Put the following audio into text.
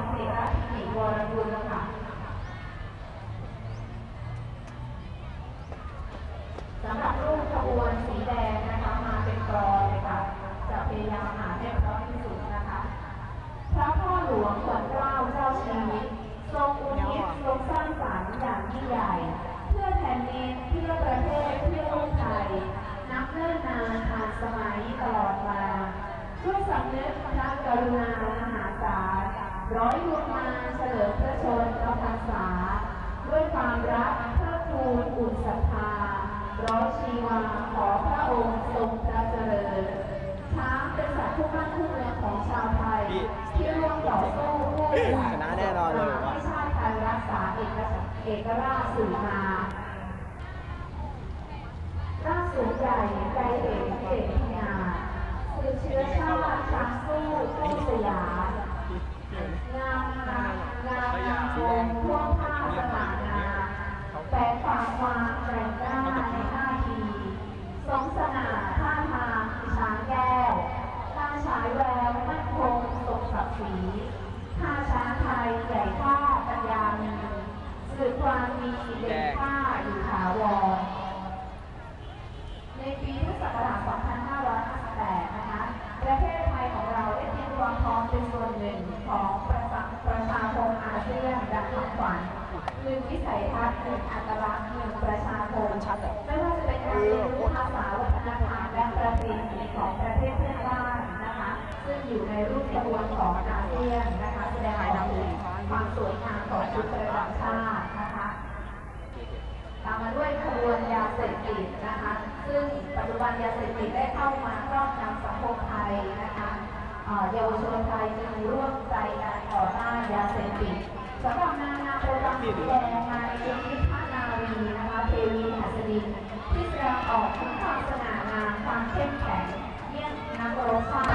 รเสระธิวรกุลค่ะสำหรับรูปขบวนสีแดงนะคะมาเป็นกรอเลยค่ะจะพยายามหาให้พราะที่สุดนะคะพระพ่อหลวงส่วนเกล้าเจ้าชีวิตทรงอุทิศทรงสร้างสรรค์อย่างยิ่งใหญ่ เพื่อแผ่นดินเพื่อประเทศเพื่อลูกไทยนับเนิ่นนานผ่านสมัยตลอดมาด้วยสำนึกพระกรุณามหาศาล ร้อยดวงมาเฉลิมพระชนมพรรษา ด้วยความรักเพื่อทูลอุ่นศรัทธาร้อยชีวาขอพระองค์ทรงพระเจริญ ช้างเป็นสัตว์คู่บ้านคู่เมืองของชาวไทย ที่ร่วมต่อสู้เพื่อชนะแน่นอนเลยว่ใชาติไทยรักษาเอกเอกราชสืบมาร่างสูงใหญ่ใจเอกเอกพญาสืบเชื้อ แต่ความความแรงกล้าในท่าทีทรงสง่าท่าทางช้างแก้วตาฉายแววมั่นคงทรงศักดิ์ศรีท่าช้างไทยใหญ่ท่าปัญญามีสืบความมีเด่นท่าอยู่ถาวร ในปีพุทธศักราช2558 นะคะ ประเทศไทยของเราได้เตรียมความพร้อมเป็นส่วนหนึ่งของประ รูปขบวรของอาเซียนนะคะแสดงถึงความสวยงามของชุดประจำชาตินะคะตามมาด้วยขบวนยาเสพติดนะคะ ซึ่งปัจจุบันยาเสพติดได้เข้ามาครอบงำสังคมไทยนะคะเยาวชนไทยจึงร่วมใจกันต่อต้านยาเสพติดสำหรับนางงาโประจำสีแดงนายจินิพานาวีนะคะเทวีหัสดินที่แสดงออกถึงความสง่างามความเข้มแข็งเยี่ยมนักรบฟ้า